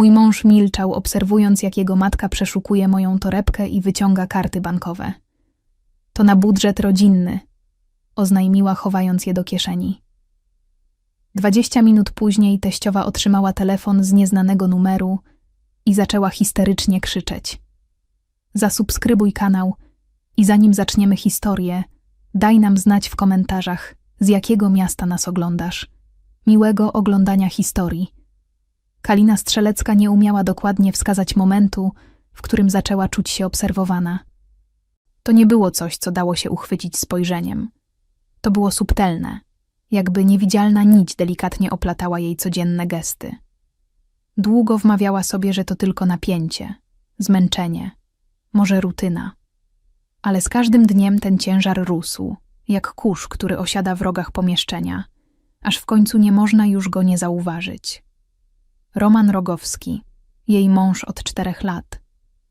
Mój mąż milczał, obserwując, jak jego matka przeszukuje moją torebkę i wyciąga karty bankowe. To na budżet rodzinny, oznajmiła, chowając je do kieszeni. Dwadzieścia minut później teściowa otrzymała telefon z nieznanego numeru i zaczęła histerycznie krzyczeć. Zasubskrybuj kanał i zanim zaczniemy historię, daj nam znać w komentarzach, z jakiego miasta nas oglądasz. Miłego oglądania historii. Kalina Strzelecka nie umiała dokładnie wskazać momentu, w którym zaczęła czuć się obserwowana. To nie było coś, co dało się uchwycić spojrzeniem. To było subtelne, jakby niewidzialna nić delikatnie oplatała jej codzienne gesty. Długo wmawiała sobie, że to tylko napięcie, zmęczenie, może rutyna. Ale z każdym dniem ten ciężar rósł, jak kurz, który osiada w rogach pomieszczenia, aż w końcu nie można już go nie zauważyć. Roman Rogowski, jej mąż od czterech lat,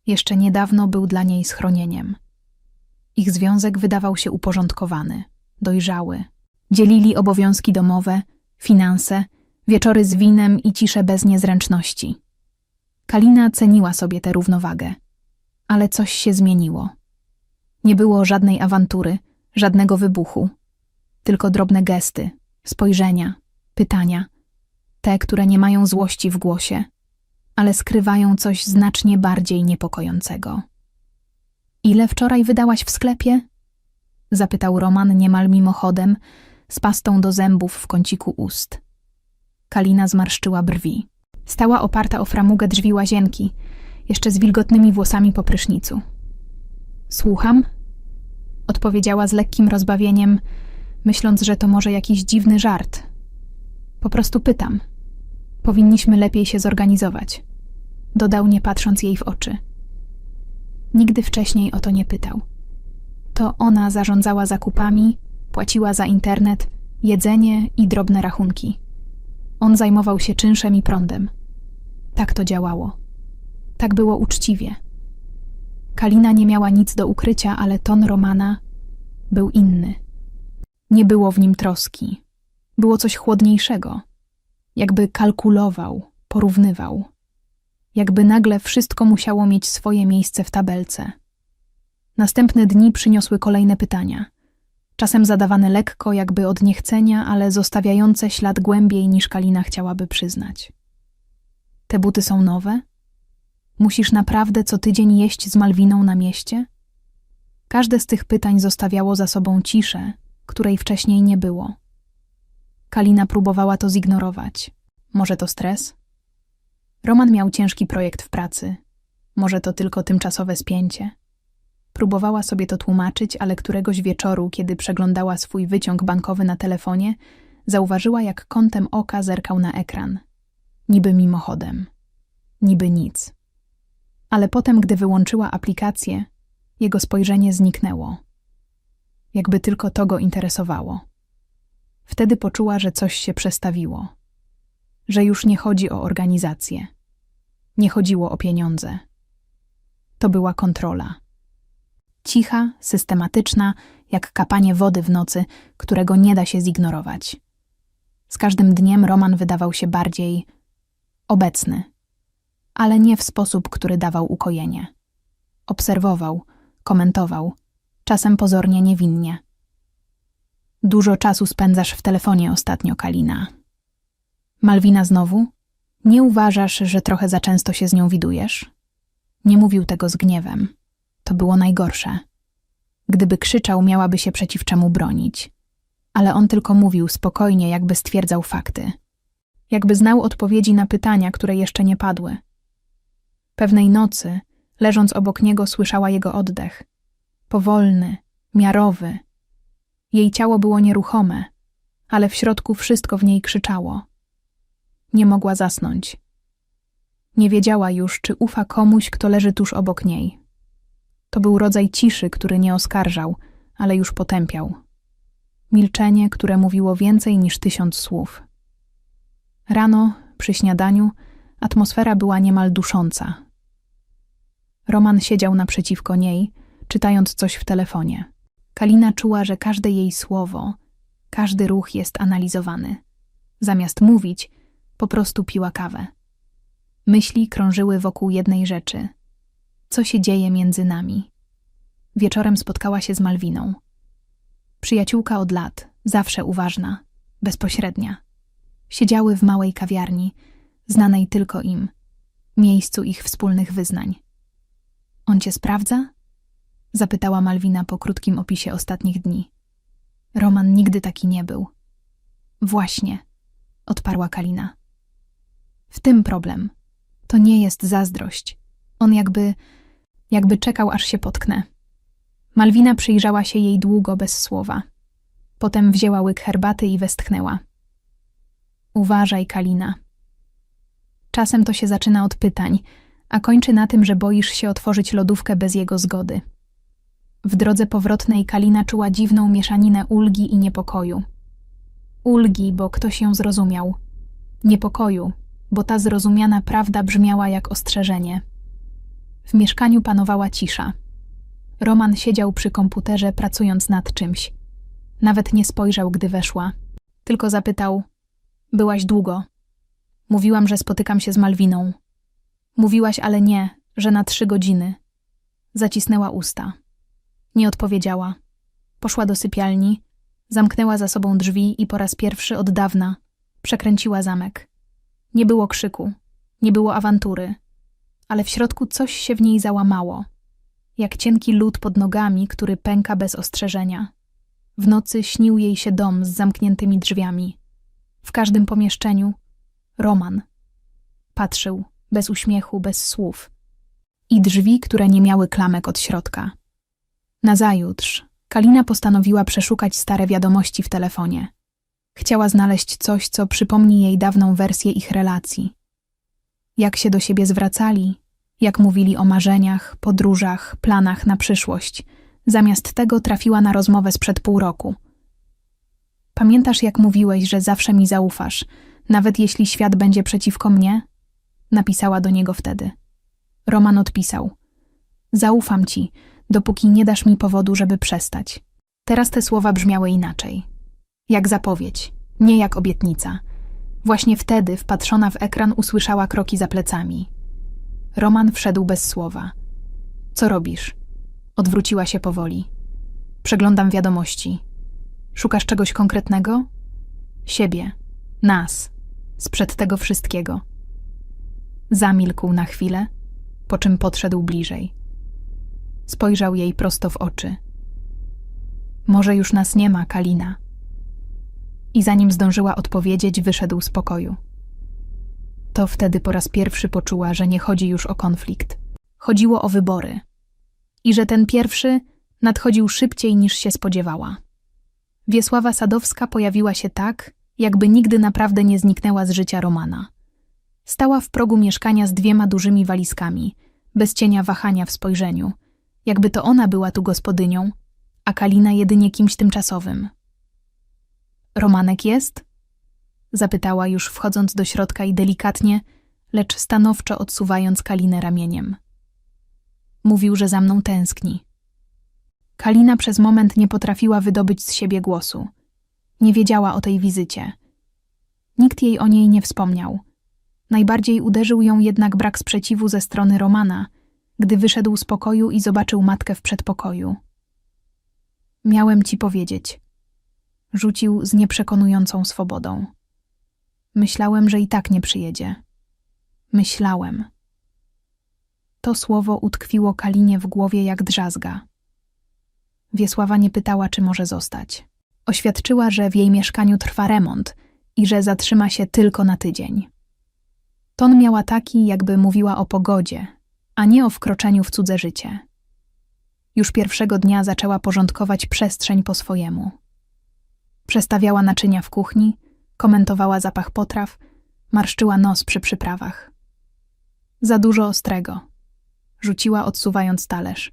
jeszcze niedawno był dla niej schronieniem. Ich związek wydawał się uporządkowany, dojrzały. Dzielili obowiązki domowe, finanse, wieczory z winem i ciszę bez niezręczności. Kalina ceniła sobie tę równowagę, ale coś się zmieniło. Nie było żadnej awantury, żadnego wybuchu, tylko drobne gesty, spojrzenia, pytania, te, które nie mają złości w głosie, ale skrywają coś znacznie bardziej niepokojącego. Ile wczoraj wydałaś w sklepie? Zapytał Roman niemal mimochodem, z pastą do zębów w kąciku ust. Kalina zmarszczyła brwi. Stała oparta o framugę drzwi łazienki, jeszcze z wilgotnymi włosami po prysznicu. Słucham? Odpowiedziała z lekkim rozbawieniem, myśląc, że to może jakiś dziwny żart. Po prostu pytam. Powinniśmy lepiej się zorganizować. Dodał, nie patrząc jej w oczy. Nigdy wcześniej o to nie pytał. To ona zarządzała zakupami, płaciła za internet, jedzenie i drobne rachunki. On zajmował się czynszem i prądem. Tak to działało. Tak było uczciwie. Kalina nie miała nic do ukrycia, ale ton Romana był inny. Nie było w nim troski. Było coś chłodniejszego. Jakby kalkulował, porównywał. Jakby nagle wszystko musiało mieć swoje miejsce w tabelce. Następne dni przyniosły kolejne pytania. Czasem zadawane lekko, jakby od niechcenia, ale zostawiające ślad głębiej niż Kalina chciałaby przyznać. Te buty są nowe? Musisz naprawdę co tydzień jeść z Malwiną na mieście? Każde z tych pytań zostawiało za sobą ciszę, której wcześniej nie było. Kalina próbowała to zignorować. Może to stres? Roman miał ciężki projekt w pracy. Może to tylko tymczasowe spięcie? Próbowała sobie to tłumaczyć, ale któregoś wieczoru, kiedy przeglądała swój wyciąg bankowy na telefonie, zauważyła, jak kątem oka zerkał na ekran. Niby mimochodem. Niby nic. Ale potem, gdy wyłączyła aplikację, jego spojrzenie zniknęło. Jakby tylko to go interesowało. Wtedy poczuła, że coś się przestawiło. Że już nie chodzi o organizację. Nie chodziło o pieniądze. To była kontrola. Cicha, systematyczna, jak kapanie wody w nocy, którego nie da się zignorować. Z każdym dniem Roman wydawał się bardziej obecny, ale nie w sposób, który dawał ukojenie. Obserwował, komentował, czasem pozornie niewinnie. Dużo czasu spędzasz w telefonie ostatnio, Kalina. Malwina znowu? Nie uważasz, że trochę za często się z nią widujesz? Nie mówił tego z gniewem. To było najgorsze. Gdyby krzyczał, miałaby się przeciw czemu bronić. Ale on tylko mówił spokojnie, jakby stwierdzał fakty. Jakby znał odpowiedzi na pytania, które jeszcze nie padły. Pewnej nocy, leżąc obok niego, słyszała jego oddech. Powolny, miarowy. Jej ciało było nieruchome, ale w środku wszystko w niej krzyczało. Nie mogła zasnąć. Nie wiedziała już, czy ufa komuś, kto leży tuż obok niej. To był rodzaj ciszy, który nie oskarżał, ale już potępiał. Milczenie, które mówiło więcej niż tysiąc słów. Rano, przy śniadaniu, atmosfera była niemal dusząca. Roman siedział naprzeciwko niej, czytając coś w telefonie. Kalina czuła, że każde jej słowo, każdy ruch jest analizowany. Zamiast mówić, po prostu piła kawę. Myśli krążyły wokół jednej rzeczy. Co się dzieje między nami? Wieczorem spotkała się z Malwiną. Przyjaciółka od lat, zawsze uważna, bezpośrednia. Siedziały w małej kawiarni, znanej tylko im, miejscu ich wspólnych wyznań. On cię sprawdza? Zapytała Malwina po krótkim opisie ostatnich dni. Roman nigdy taki nie był. Właśnie, odparła Kalina. W tym problem. To nie jest zazdrość. On jakby, jakby czekał, aż się potknę. Malwina przyjrzała się jej długo bez słowa. Potem wzięła łyk herbaty i westchnęła. Uważaj, Kalina. Czasem to się zaczyna od pytań, a kończy na tym, że boisz się otworzyć lodówkę bez jego zgody. W drodze powrotnej Kalina czuła dziwną mieszaninę ulgi i niepokoju. Ulgi, bo ktoś ją zrozumiał. Niepokoju, bo ta zrozumiana prawda brzmiała jak ostrzeżenie. W mieszkaniu panowała cisza. Roman siedział przy komputerze, pracując nad czymś. Nawet nie spojrzał, gdy weszła. Tylko zapytał: Byłaś długo. Mówiłam, że spotykam się z Malwiną. Mówiłaś, ale nie, że na trzy godziny. Zacisnęła usta. Nie odpowiedziała. Poszła do sypialni, zamknęła za sobą drzwi i po raz pierwszy od dawna przekręciła zamek. Nie było krzyku, nie było awantury, ale w środku coś się w niej załamało, jak cienki lód pod nogami, który pęka bez ostrzeżenia. W nocy śnił jej się dom z zamkniętymi drzwiami. W każdym pomieszczeniu Roman. Patrzył, bez uśmiechu, bez słów. I drzwi, które nie miały klamek od środka. Nazajutrz Kalina postanowiła przeszukać stare wiadomości w telefonie. Chciała znaleźć coś, co przypomni jej dawną wersję ich relacji. Jak się do siebie zwracali, jak mówili o marzeniach, podróżach, planach na przyszłość. Zamiast tego trafiła na rozmowę sprzed pół roku. Pamiętasz, jak mówiłeś, że zawsze mi zaufasz, nawet jeśli świat będzie przeciwko mnie? Napisała do niego wtedy. Roman odpisał: Zaufam ci, dopóki nie dasz mi powodu, żeby przestać. Teraz te słowa brzmiały inaczej. Jak zapowiedź, nie jak obietnica. Właśnie wtedy, wpatrzona w ekran, usłyszała kroki za plecami. Roman wszedł bez słowa. Co robisz? Odwróciła się powoli. Przeglądam wiadomości. Szukasz czegoś konkretnego? Siebie, nas, sprzed tego wszystkiego. Zamilkł na chwilę, po czym podszedł bliżej. Spojrzał jej prosto w oczy. Może już nas nie ma, Kalina. I zanim zdążyła odpowiedzieć, wyszedł z pokoju. To wtedy po raz pierwszy poczuła, że nie chodzi już o konflikt. Chodziło o wybory. I że ten pierwszy nadchodził szybciej niż się spodziewała. Wiesława Sadowska pojawiła się tak, jakby nigdy naprawdę nie zniknęła z życia Romana. Stała w progu mieszkania z dwiema dużymi walizkami, bez cienia wahania w spojrzeniu, jakby to ona była tu gospodynią, a Kalina jedynie kimś tymczasowym. Romanek jest? Zapytała już wchodząc do środka i delikatnie, lecz stanowczo odsuwając Kalinę ramieniem. Mówił, że za mną tęskni. Kalina przez moment nie potrafiła wydobyć z siebie głosu. Nie wiedziała o tej wizycie. Nikt jej o niej nie wspomniał. Najbardziej uderzył ją jednak brak sprzeciwu ze strony Romana, gdy wyszedł z pokoju i zobaczył matkę w przedpokoju. Miałem ci powiedzieć. Rzucił z nieprzekonującą swobodą. Myślałem, że i tak nie przyjedzie. Myślałem. To słowo utkwiło Kalinie w głowie jak drzazga. Wiesława nie pytała, czy może zostać. Oświadczyła, że w jej mieszkaniu trwa remont i że zatrzyma się tylko na tydzień. Ton miała taki, jakby mówiła o pogodzie, a nie o wkroczeniu w cudze życie. Już pierwszego dnia zaczęła porządkować przestrzeń po swojemu. Przestawiała naczynia w kuchni, komentowała zapach potraw, marszczyła nos przy przyprawach. Za dużo ostrego. Rzuciła, odsuwając talerz.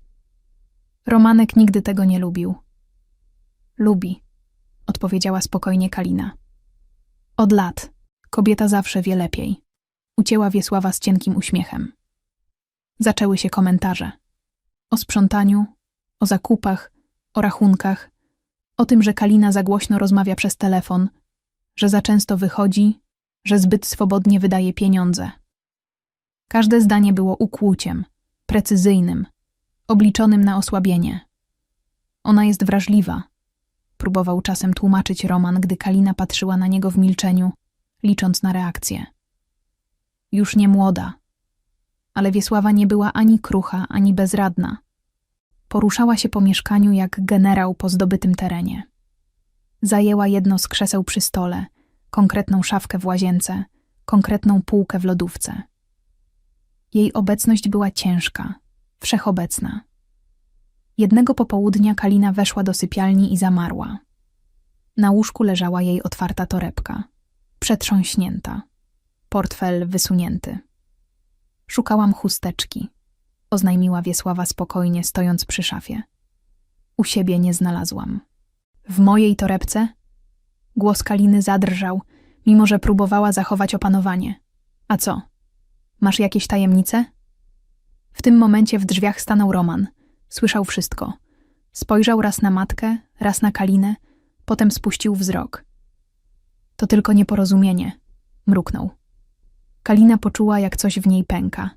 Romanek nigdy tego nie lubił. Lubi, odpowiedziała spokojnie Kalina. Od lat. Kobieta zawsze wie lepiej. Ucięła Wiesława z cienkim uśmiechem. Zaczęły się komentarze. O sprzątaniu, o zakupach, o rachunkach, o tym, że Kalina za głośno rozmawia przez telefon, że za często wychodzi, że zbyt swobodnie wydaje pieniądze. Każde zdanie było ukłuciem, precyzyjnym, obliczonym na osłabienie. Ona jest wrażliwa. Próbował czasem tłumaczyć Roman, gdy Kalina patrzyła na niego w milczeniu, licząc na reakcję. Już nie młoda, ale Wiesława nie była ani krucha, ani bezradna. Poruszała się po mieszkaniu jak generał po zdobytym terenie. Zajęła jedno z krzeseł przy stole, konkretną szafkę w łazience, konkretną półkę w lodówce. Jej obecność była ciężka, wszechobecna. Jednego popołudnia Kalina weszła do sypialni i zamarła. Na łóżku leżała jej otwarta torebka, przetrząśnięta, portfel wysunięty. Szukałam chusteczki, oznajmiła Wiesława spokojnie, stojąc przy szafie. U siebie nie znalazłam. W mojej torebce? Głos Kaliny zadrżał, mimo że próbowała zachować opanowanie. A co? Masz jakieś tajemnice? W tym momencie w drzwiach stanął Roman. Słyszał wszystko. Spojrzał raz na matkę, raz na Kalinę, potem spuścił wzrok. To tylko nieporozumienie, mruknął. Kalina poczuła, jak coś w niej pęka.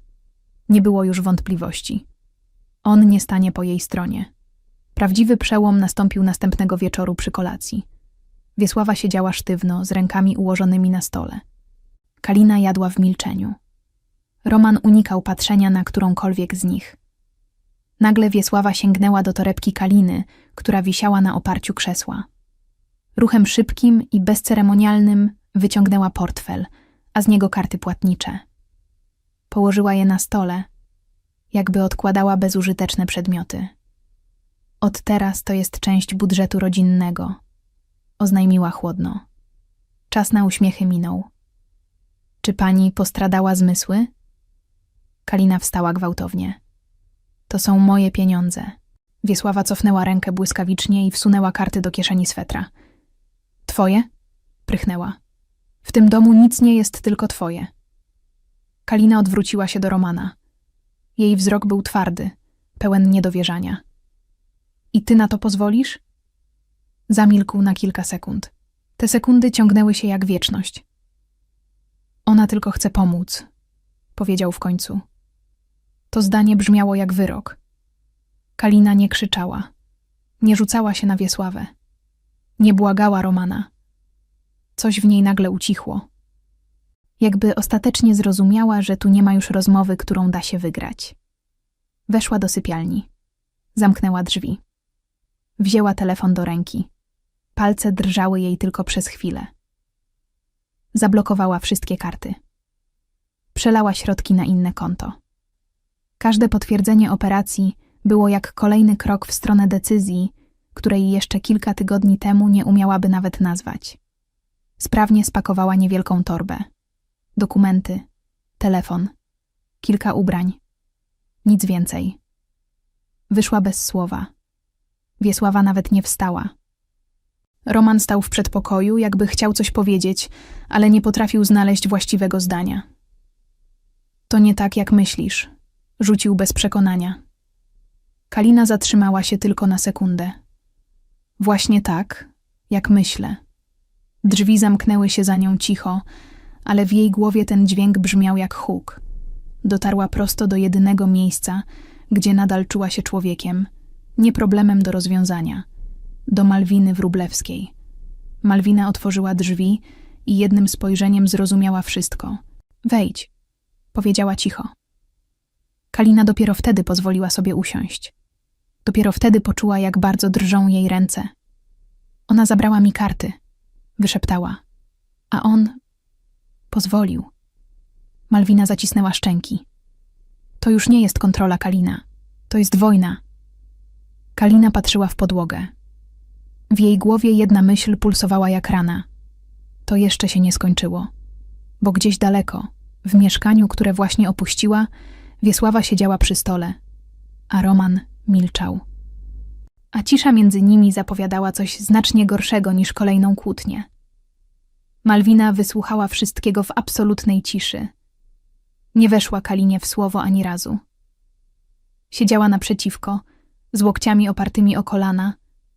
Nie było już wątpliwości. On nie stanie po jej stronie. Prawdziwy przełom nastąpił następnego wieczoru przy kolacji. Wiesława siedziała sztywno, z rękami ułożonymi na stole. Kalina jadła w milczeniu. Roman unikał patrzenia na którąkolwiek z nich. Nagle Wiesława sięgnęła do torebki Kaliny, która wisiała na oparciu krzesła. Ruchem szybkim i bezceremonialnym wyciągnęła portfel, a z niego karty płatnicze. Położyła je na stole, jakby odkładała bezużyteczne przedmioty. Od teraz to jest część budżetu rodzinnego, oznajmiła chłodno. Czas na uśmiechy minął. Czy pani postradała zmysły? Kalina wstała gwałtownie. To są moje pieniądze. Wiesława cofnęła rękę błyskawicznie i wsunęła karty do kieszeni swetra. Twoje? Prychnęła. W tym domu nic nie jest tylko twoje. Kalina odwróciła się do Romana. Jej wzrok był twardy, pełen niedowierzania. I ty na to pozwolisz? Zamilkł na kilka sekund. Te sekundy ciągnęły się jak wieczność. Ona tylko chce pomóc, powiedział w końcu. To zdanie brzmiało jak wyrok. Kalina nie krzyczała, nie rzucała się na Wiesławę, nie błagała Romana. Coś w niej nagle ucichło. Jakby ostatecznie zrozumiała, że tu nie ma już rozmowy, którą da się wygrać. Weszła do sypialni. Zamknęła drzwi. Wzięła telefon do ręki. Palce drżały jej tylko przez chwilę. Zablokowała wszystkie karty. Przelała środki na inne konto. Każde potwierdzenie operacji było jak kolejny krok w stronę decyzji, której jeszcze kilka tygodni temu nie umiałaby nawet nazwać. Sprawnie spakowała niewielką torbę. Dokumenty, telefon, kilka ubrań. Nic więcej. Wyszła bez słowa. Wiesława nawet nie wstała. Roman stał w przedpokoju, jakby chciał coś powiedzieć, ale nie potrafił znaleźć właściwego zdania. To nie tak, jak myślisz, rzucił bez przekonania. Kalina zatrzymała się tylko na sekundę. Właśnie tak, jak myślę. Drzwi zamknęły się za nią cicho, ale w jej głowie ten dźwięk brzmiał jak huk. Dotarła prosto do jedynego miejsca, gdzie nadal czuła się człowiekiem, nie problemem do rozwiązania do Malwiny Wróblewskiej. Malwina otworzyła drzwi i jednym spojrzeniem zrozumiała wszystko. Wejdź, powiedziała cicho. Kalina dopiero wtedy pozwoliła sobie usiąść. Dopiero wtedy poczuła, jak bardzo drżą jej ręce. Ona zabrała mi karty, wyszeptała, a on pozwolił. Malwina zacisnęła szczęki. To już nie jest kontrola Kalina, to jest wojna. Kalina patrzyła w podłogę. W jej głowie jedna myśl pulsowała jak rana. To jeszcze się nie skończyło, bo gdzieś daleko, w mieszkaniu, które właśnie opuściła, Wiesława siedziała przy stole, a Roman milczał. A cisza między nimi zapowiadała coś znacznie gorszego niż kolejną kłótnię. Malwina wysłuchała wszystkiego w absolutnej ciszy. Nie weszła Kalinie w słowo ani razu. Siedziała naprzeciwko, z łokciami opartymi o kolana,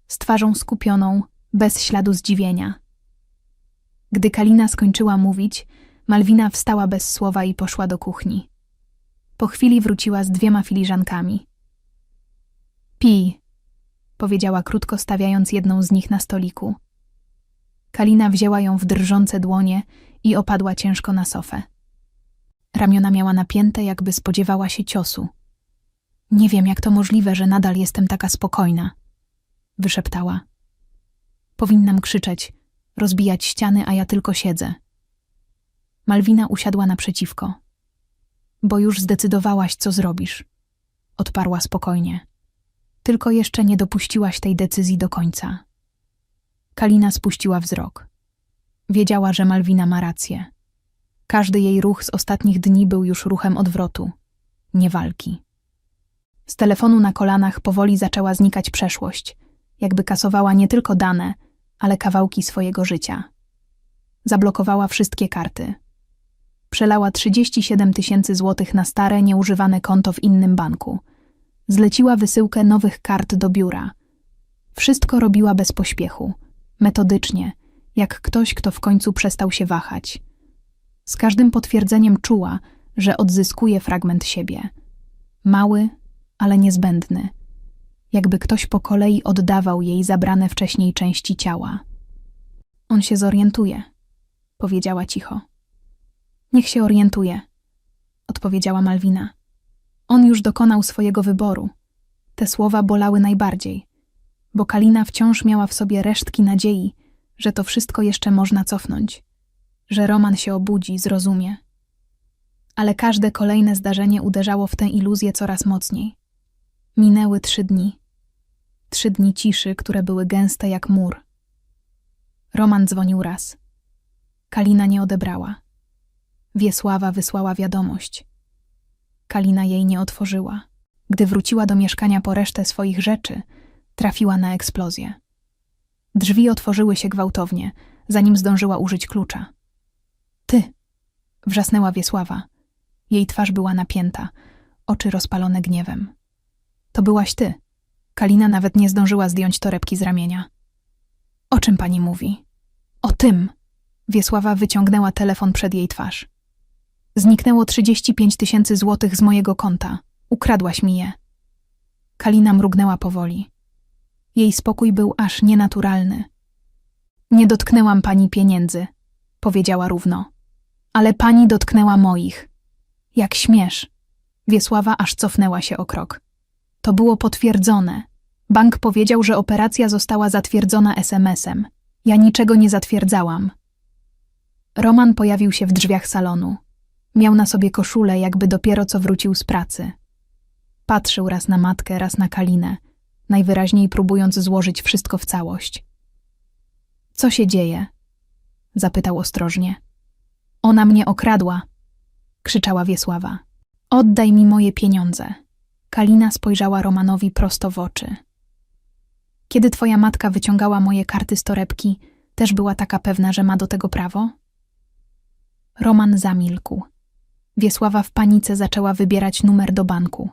z twarzą skupioną, bez śladu zdziwienia. Gdy Kalina skończyła mówić, Malwina wstała bez słowa i poszła do kuchni. Po chwili wróciła z dwiema filiżankami. Pij, powiedziała krótko, stawiając jedną z nich na stoliku. Kalina wzięła ją w drżące dłonie i opadła ciężko na sofę. Ramiona miała napięte, jakby spodziewała się ciosu. Nie wiem, jak to możliwe, że nadal jestem taka spokojna, wyszeptała. Powinnam krzyczeć, rozbijać ściany, a ja tylko siedzę. Malwina usiadła naprzeciwko. Bo już zdecydowałaś, co zrobisz, odparła spokojnie. Tylko jeszcze nie dopuściłaś tej decyzji do końca. Kalina spuściła wzrok. Wiedziała, że Malwina ma rację. Każdy jej ruch z ostatnich dni był już ruchem odwrotu, nie walki. Z telefonu na kolanach powoli zaczęła znikać przeszłość, jakby kasowała nie tylko dane, ale kawałki swojego życia. Zablokowała wszystkie karty. Przelała 37 tysięcy złotych na stare, nieużywane konto w innym banku. Zleciła wysyłkę nowych kart do biura. Wszystko robiła bez pośpiechu, metodycznie, jak ktoś, kto w końcu przestał się wahać. Z każdym potwierdzeniem czuła, że odzyskuje fragment siebie. Mały, ale niezbędny. Jakby ktoś po kolei oddawał jej zabrane wcześniej części ciała. On się zorientuje, powiedziała cicho. Niech się orientuje, odpowiedziała Malwina. On już dokonał swojego wyboru. Te słowa bolały najbardziej, bo Kalina wciąż miała w sobie resztki nadziei, że to wszystko jeszcze można cofnąć, że Roman się obudzi, zrozumie. Ale każde kolejne zdarzenie uderzało w tę iluzję coraz mocniej. Minęły trzy dni. Trzy dni ciszy, które były gęste jak mur. Roman dzwonił raz. Kalina nie odebrała. Wiesława wysłała wiadomość. Kalina jej nie otworzyła. Gdy wróciła do mieszkania po resztę swoich rzeczy, trafiła na eksplozję. Drzwi otworzyły się gwałtownie, zanim zdążyła użyć klucza. Ty! wrzasnęła Wiesława. Jej twarz była napięta, oczy rozpalone gniewem. To byłaś ty. Kalina nawet nie zdążyła zdjąć torebki z ramienia. O czym pani mówi? O tym! Wiesława wyciągnęła telefon przed jej twarz. Zniknęło 35 tysięcy złotych z mojego konta. Ukradłaś mi je. Kalina mrugnęła powoli. Jej spokój był aż nienaturalny. Nie dotknęłam pani pieniędzy, powiedziała równo. Ale pani dotknęła moich. Jak śmiesz. Wiesława aż cofnęła się o krok. To było potwierdzone. Bank powiedział, że operacja została zatwierdzona SMS-em. Ja niczego nie zatwierdzałam. Roman pojawił się w drzwiach salonu. Miał na sobie koszulę, jakby dopiero co wrócił z pracy. Patrzył raz na matkę, raz na Kalinę, najwyraźniej próbując złożyć wszystko w całość. Co się dzieje? zapytał ostrożnie. Ona mnie okradła, krzyczała Wiesława. Oddaj mi moje pieniądze. Kalina spojrzała Romanowi prosto w oczy. Kiedy twoja matka wyciągała moje karty z torebki, też była taka pewna, że ma do tego prawo? Roman zamilkł. Wiesława w panice zaczęła wybierać numer do banku.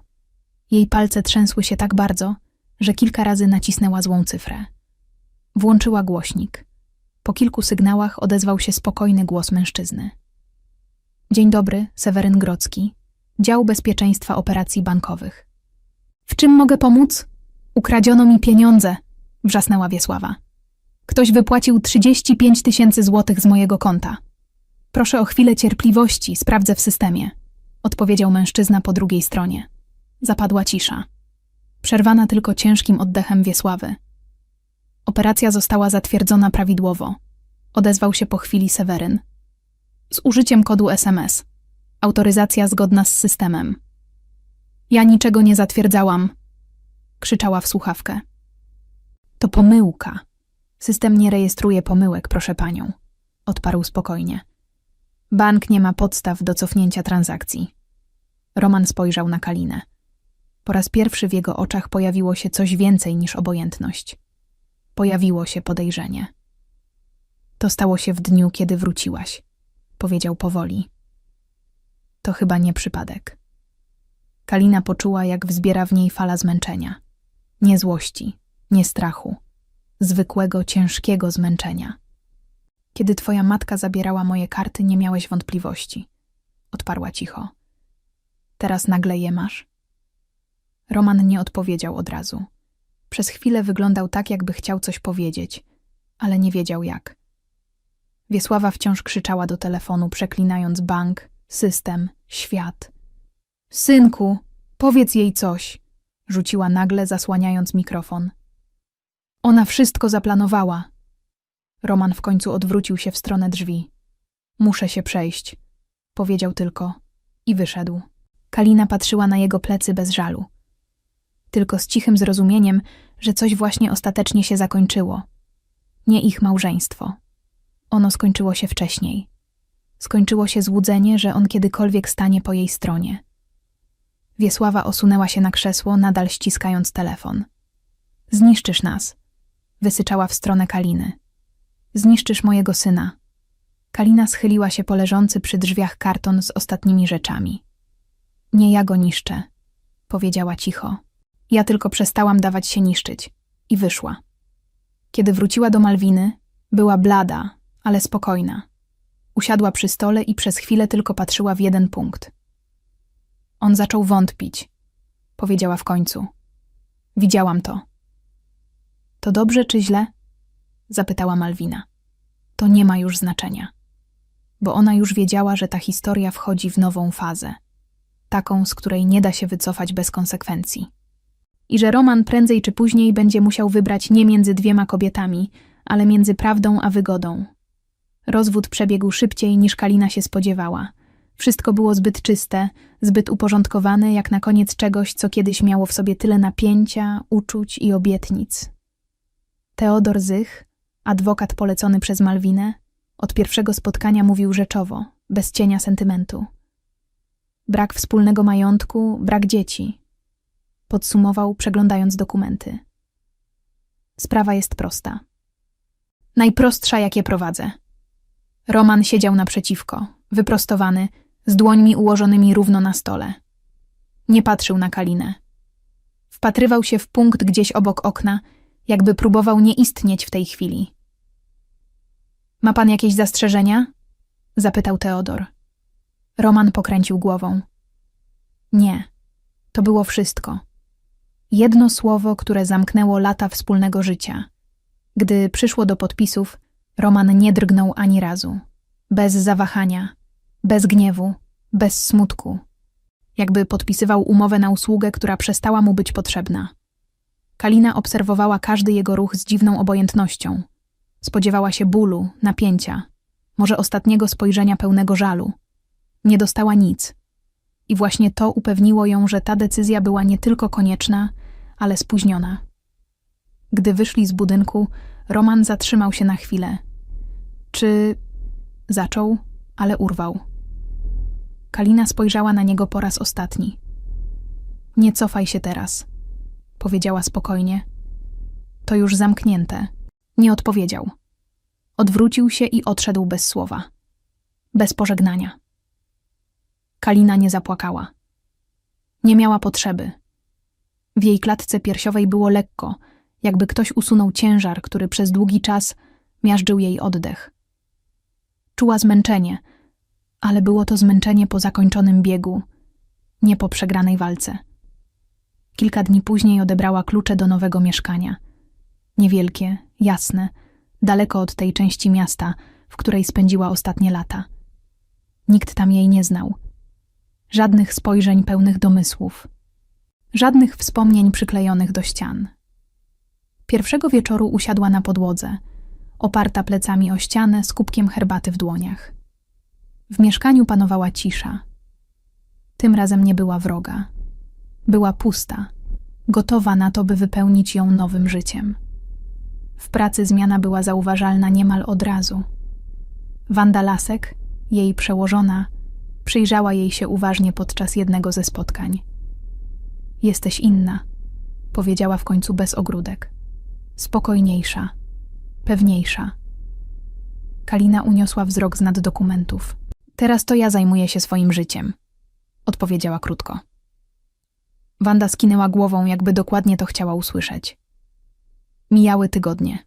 Jej palce trzęsły się tak bardzo, że kilka razy nacisnęła złą cyfrę. Włączyła głośnik. Po kilku sygnałach odezwał się spokojny głos mężczyzny. Dzień dobry, Seweryn Grocki, dział bezpieczeństwa operacji bankowych. W czym mogę pomóc? Ukradziono mi pieniądze, wrzasnęła Wiesława. Ktoś wypłacił 35 tysięcy złotych z mojego konta. Proszę o chwilę cierpliwości, sprawdzę w systemie, odpowiedział mężczyzna po drugiej stronie. Zapadła cisza, przerwana tylko ciężkim oddechem Wiesławy. Operacja została zatwierdzona prawidłowo, odezwał się po chwili Seweryn. Z użyciem kodu SMS. Autoryzacja zgodna z systemem. Ja niczego nie zatwierdzałam, krzyczała w słuchawkę. To pomyłka. System nie rejestruje pomyłek, proszę panią, odparł spokojnie. Bank nie ma podstaw do cofnięcia transakcji. Roman spojrzał na Kalinę. Po raz pierwszy w jego oczach pojawiło się coś więcej niż obojętność. Pojawiło się podejrzenie. To stało się w dniu, kiedy wróciłaś, powiedział powoli. To chyba nie przypadek. Kalina poczuła, jak wzbiera w niej fala zmęczenia. Nie złości, nie strachu, zwykłego, ciężkiego zmęczenia. Kiedy twoja matka zabierała moje karty, nie miałeś wątpliwości. Odparła cicho. Teraz nagle je masz? Roman nie odpowiedział od razu. Przez chwilę wyglądał tak, jakby chciał coś powiedzieć, ale nie wiedział jak. Wiesława wciąż krzyczała do telefonu, przeklinając bank, system, świat. Synku, powiedz jej coś, rzuciła nagle, zasłaniając mikrofon. Ona wszystko zaplanowała. Roman w końcu odwrócił się w stronę drzwi. Muszę się przejść, powiedział tylko i wyszedł. Kalina patrzyła na jego plecy bez żalu. Tylko z cichym zrozumieniem, że coś właśnie ostatecznie się zakończyło. Nie ich małżeństwo. Ono skończyło się wcześniej. Skończyło się złudzenie, że on kiedykolwiek stanie po jej stronie. Wiesława osunęła się na krzesło, nadal ściskając telefon. Zniszczysz nas, wysyczała w stronę Kaliny. Zniszczysz mojego syna. Kalina schyliła się po leżący przy drzwiach karton z ostatnimi rzeczami. Nie ja go niszczę, powiedziała cicho. Ja tylko przestałam dawać się niszczyć i wyszła. Kiedy wróciła do Malwiny, była blada, ale spokojna. Usiadła przy stole i przez chwilę tylko patrzyła w jeden punkt. On zaczął wątpić, powiedziała w końcu. Widziałam to. To dobrze czy źle? Zapytała Malwina. To nie ma już znaczenia, bo ona już wiedziała, że ta historia wchodzi w nową fazę, taką, z której nie da się wycofać bez konsekwencji. I że Roman prędzej czy później będzie musiał wybrać nie między dwiema kobietami, ale między prawdą a wygodą. Rozwód przebiegł szybciej niż Kalina się spodziewała. Wszystko było zbyt czyste, zbyt uporządkowane, jak na koniec czegoś, co kiedyś miało w sobie tyle napięcia, uczuć i obietnic. Teodor Zych, adwokat polecony przez Malwinę, od pierwszego spotkania mówił rzeczowo, bez cienia sentymentu. Brak wspólnego majątku, brak dzieci. Podsumował, przeglądając dokumenty. Sprawa jest prosta. Najprostsza, jakie prowadzę. Roman siedział naprzeciwko, wyprostowany, z dłońmi ułożonymi równo na stole. Nie patrzył na Kalinę. Wpatrywał się w punkt gdzieś obok okna, jakby próbował nie istnieć w tej chwili. Ma pan jakieś zastrzeżenia? zapytał Teodor. Roman pokręcił głową. Nie, to było wszystko. Jedno słowo, które zamknęło lata wspólnego życia. Gdy przyszło do podpisów, Roman nie drgnął ani razu. Bez zawahania, bez gniewu, bez smutku. Jakby podpisywał umowę na usługę, która przestała mu być potrzebna. Kalina obserwowała każdy jego ruch z dziwną obojętnością. Spodziewała się bólu, napięcia, może ostatniego spojrzenia pełnego żalu. Nie dostała nic. I właśnie to upewniło ją, że ta decyzja była nie tylko konieczna, ale spóźniona. Gdy wyszli z budynku, Roman zatrzymał się na chwilę. Czy zaczął, ale urwał. Kalina spojrzała na niego po raz ostatni. Nie cofaj się teraz, powiedziała spokojnie. To już zamknięte. Nie odpowiedział. Odwrócił się i odszedł bez słowa. Bez pożegnania. Kalina nie zapłakała. Nie miała potrzeby. W jej klatce piersiowej było lekko, jakby ktoś usunął ciężar, który przez długi czas miażdżył jej oddech. Czuła zmęczenie, ale było to zmęczenie po zakończonym biegu, nie po przegranej walce. Kilka dni później odebrała klucze do nowego mieszkania. Niewielkie, jasne, daleko od tej części miasta, w której spędziła ostatnie lata. Nikt tam jej nie znał. Żadnych spojrzeń pełnych domysłów. Żadnych wspomnień przyklejonych do ścian. Pierwszego wieczoru usiadła na podłodze, oparta plecami o ścianę z kubkiem herbaty w dłoniach. W mieszkaniu panowała cisza. Tym razem nie była wroga. Była pusta, gotowa na to, by wypełnić ją nowym życiem. W pracy zmiana była zauważalna niemal od razu. Wanda Lasek, jej przełożona, przyjrzała jej się uważnie podczas jednego ze spotkań. Jesteś inna, powiedziała w końcu bez ogródek. Spokojniejsza, pewniejsza. Kalina uniosła wzrok z nad dokumentów. Teraz to ja zajmuję się swoim życiem, odpowiedziała krótko. Wanda skinęła głową, jakby dokładnie to chciała usłyszeć. Mijały tygodnie.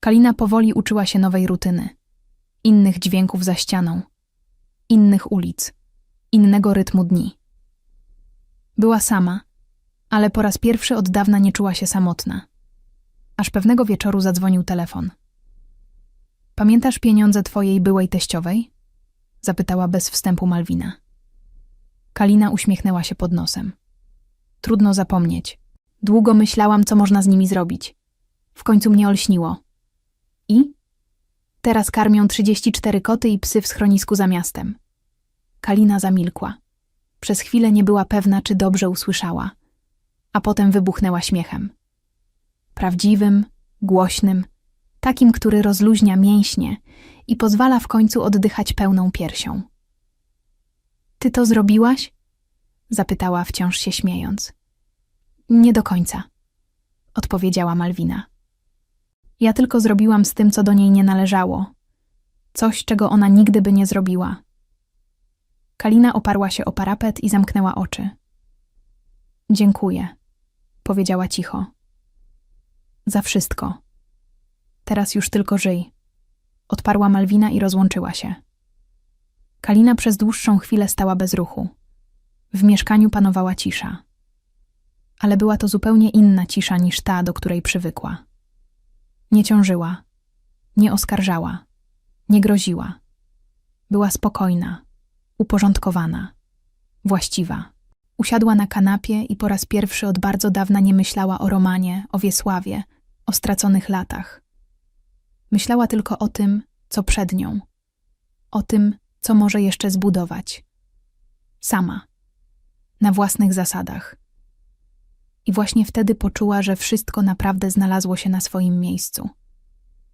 Kalina powoli uczyła się nowej rutyny, innych dźwięków za ścianą, innych ulic. innego rytmu dni. Była sama, ale po raz pierwszy od dawna nie czuła się samotna. Aż pewnego wieczoru zadzwonił telefon. Pamiętasz pieniądze twojej byłej teściowej? Zapytała bez wstępu Malwina. Kalina uśmiechnęła się pod nosem. Trudno zapomnieć. Długo myślałam, co można z nimi zrobić. W końcu mnie olśniło. I? Teraz karmią 34 koty i psy w schronisku za miastem. Kalina zamilkła. Przez chwilę nie była pewna, czy dobrze usłyszała, a potem wybuchnęła śmiechem. Prawdziwym, głośnym, takim, który rozluźnia mięśnie i pozwala w końcu oddychać pełną piersią. Ty to zrobiłaś? zapytała wciąż się śmiejąc. Nie do końca, odpowiedziała Malwina. Ja tylko zrobiłam z tym, co do niej nie należało. Coś, czego ona nigdy by nie zrobiła. Kalina oparła się o parapet i zamknęła oczy. Dziękuję, powiedziała cicho. Za wszystko. Teraz już tylko żyj. Odparła Malwina i rozłączyła się. Kalina przez dłuższą chwilę stała bez ruchu. W mieszkaniu panowała cisza. Ale była to zupełnie inna cisza niż ta, do której przywykła. Nie ciążyła, nie oskarżała, nie groziła. Była spokojna, uporządkowana, właściwa. Usiadła na kanapie i po raz pierwszy od bardzo dawna nie myślała o Romanie, o Wiesławie, o straconych latach. Myślała tylko o tym, co przed nią, o tym, co może jeszcze zbudować. Sama, na własnych zasadach. I właśnie wtedy poczuła, że wszystko naprawdę znalazło się na swoim miejscu.